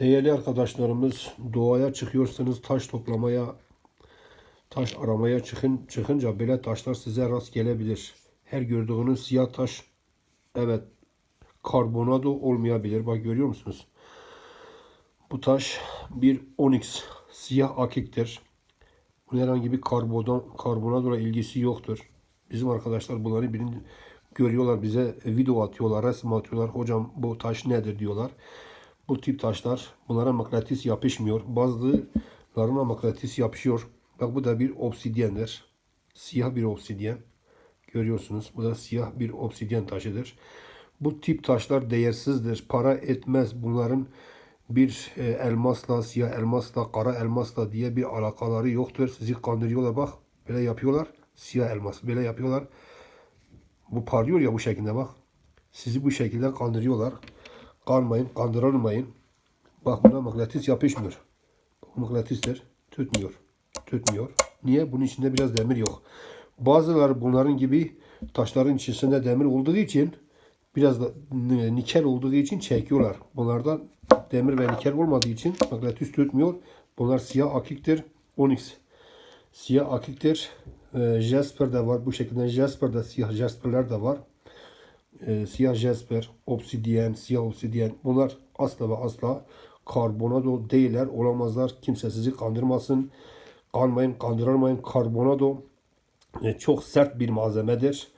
Değerli arkadaşlarımız doğaya çıkıyorsanız taş toplamaya, taş aramaya çıkın, çıkınca böyle taşlar size rast gelebilir. Her gördüğünüz siyah taş evet karbonado olmayabilir. Bak görüyor musunuz? Bu taş bir onyx siyah akiktir. Bunun herhangi bir karbonat, karbonatla ilgisi yoktur. Bizim arkadaşlar bunları birin, görüyorlar bize video atıyorlar, resim atıyorlar. Hocam bu taş nedir diyorlar. Bu tip taşlar bunlara mıknatıs yapışmıyor. Bazılarına mıknatıs yapışıyor. Bak bu da bir obsidyendir. Siyah bir obsidyen. Görüyorsunuz bu da siyah bir obsidyen taşıdır. Bu tip taşlar değersizdir. Para etmez. Bunların bir e, elmasla, siyah elmasla, kara elmasla diye bir alakaları yoktur. Sizi kandırıyorlar bak. Böyle yapıyorlar. Siyah elmas. Böyle yapıyorlar. Bu parlıyor ya bu şekilde bak. Sizi bu şekilde kandırıyorlar. Kanmayın, kandırılmayın. Bak buna mıknatıs yapışmıyor. Bu mıknatısdır. Tutmuyor. Tutmuyor. Niye? Bunun içinde biraz demir yok. Bazıları bunların gibi taşların içerisinde demir olduğu için biraz da nikel olduğu için çekiyorlar. Bunlardan demir ve nikel olmadığı için mıknatıs tutmuyor. Bunlar siyah akiktir. Onyx. Siyah akiktir. Ee, Jasper de var. Bu şekilde Jasper de siyah Jasper'ler de var. Ee, siyah Jasper, obsidyen, siyah obsidyen bunlar asla ve asla karbonado değiller, olamazlar. Kimse sizi kandırmasın. Kanmayın, kandırılmayın. Karbonado e, çok sert bir malzemedir.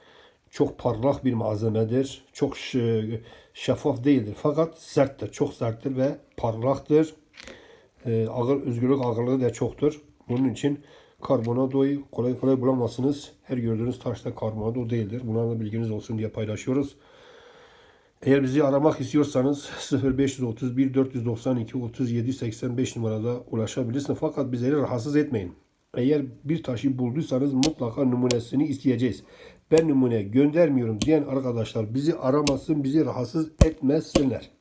Çok parlak bir malzemedir. Çok şeffaf değildir. Fakat serttir. Çok serttir ve parlaktır. E, ağır, özgürlük ağırlığı da çoktur. Bunun için karbonadoyu kolay kolay bulamazsınız. Her gördüğünüz taşta karbonado değildir. Bunlarla bilginiz olsun diye paylaşıyoruz. Eğer bizi aramak istiyorsanız 0531 492 37 85 numarada ulaşabilirsiniz. Fakat bizleri rahatsız etmeyin. Eğer bir taşı bulduysanız mutlaka numunesini isteyeceğiz. Ben numune göndermiyorum diyen arkadaşlar bizi aramasın, bizi rahatsız etmesinler.